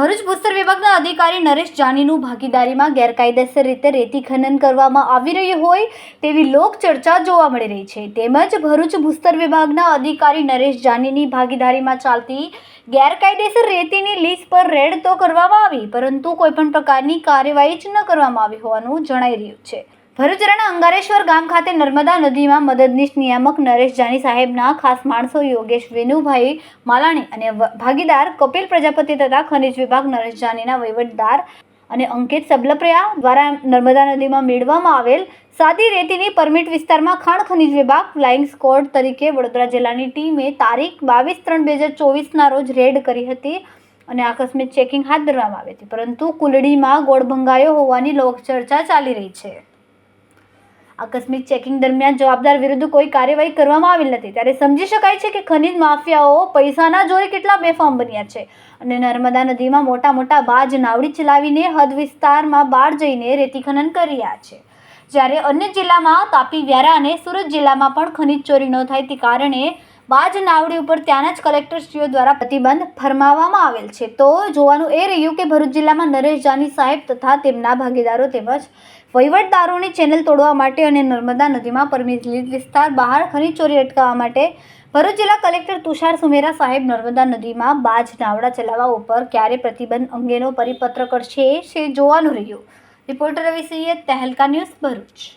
ભરૂચ ભૂસ્તર વિભાગના અધિકારી નરેશ જાનીનું ભાગીદારીમાં ગેરકાયદેસર રીતે રેતી ખનન કરવામાં આવી રહ્યું હોય તેવી લોકચર્ચા જોવા મળી રહી છે. તેમજ ભરૂચ ભૂસ્તર વિભાગના અધિકારી નરેશ જાનીની ભાગીદારીમાં ચાલતી ગેરકાયદેસર રેતીની લીઝ પર રેડ તો કરવામાં આવી, પરંતુ કોઈપણ પ્રકારની કાર્યવાહી જ ન કરવામાં આવી હોવાનું જણાઈ રહ્યું છે. ભરૂચરાના અંગારેશ્વર ગામ ખાતે નર્મદા નદીમાં મદદનીશ નિયામક નરેશ જાની સાહેબના ખાસ માણસો યોગેશ વેનુભાઈ માલાણી અને ભાગીદાર કપિલ પ્રજાપતિ તથા ખનિજ વિભાગ નરેશ જાનીના વહીવટદાર અને અંકિત સબલપ્રિયા દ્વારા નર્મદા નદીમાં મેળવવામાં આવેલ સાદી રેતીની પરમિટ વિસ્તારમાં ખાણ ખનિજ વિભાગ ફ્લાઇંગ સ્કોડ તરીકે વડોદરા જિલ્લાની ટીમે તારીખ બાવીસ ત્રણ બે હજાર ચોવીસના રોજ રેડ કરી હતી અને આકસ્મિક ચેકિંગ હાથ ધરવામાં આવી હતી. પરંતુ કુલડીમાં ગોળ ભંગાયો હોવાની લોકચર્ચા ચાલી રહી છે. આકસ્મિક ચેકિંગ દરમિયાન જવાબદાર વિરુદ્ધ કોઈ કાર્યવાહી કરવામાં આવેલ નથી. ત્યારે સમજી શકાય છે કે ખનિજ માફિયાઓ પૈસાના જોરે કેટલા બેફામ બન્યા છે. અને નર્મદા નદીમાં મોટા મોટા બાજ નાવડી ચલાવીને હદ વિસ્તારમાં બહાર જઈને રેતી ખનન કરી રહ્યા છે. જ્યારે અન્ય જિલ્લામાં તાપી વ્યારા અને સુરત જિલ્લામાં પણ ખનિજ ચોરી ન થાય તે કારણે બાજ નાવડી ઉપર ત્યાંના જ કલેક્ટરશ્રીઓ દ્વારા પ્રતિબંધ ફરમાવવામાં આવેલ છે. તો જોવાનું એ રહ્યું કે ભરૂચ જિલ્લામાં નરેશ જાની સાહેબ તથા તેમના ભાગીદારો તેમજ વહીવટદારોની ચેનલ તોડવા માટે અને નર્મદા નદીમાં પરમિટ વિસ્તાર બહાર ખનીજ ચોરી અટકાવવા માટે ભરૂચ જિલ્લા કલેક્ટર તુષાર સુમેરા સાહેબ નર્મદા નદીમાં બાજ નાવડા ચલાવવા ઉપર ક્યારે પ્રતિબંધ અંગેનો પરિપત્ર કરશે એ જોવાનું રહ્યું. Reporter Ravi Tehelka news Bharuch.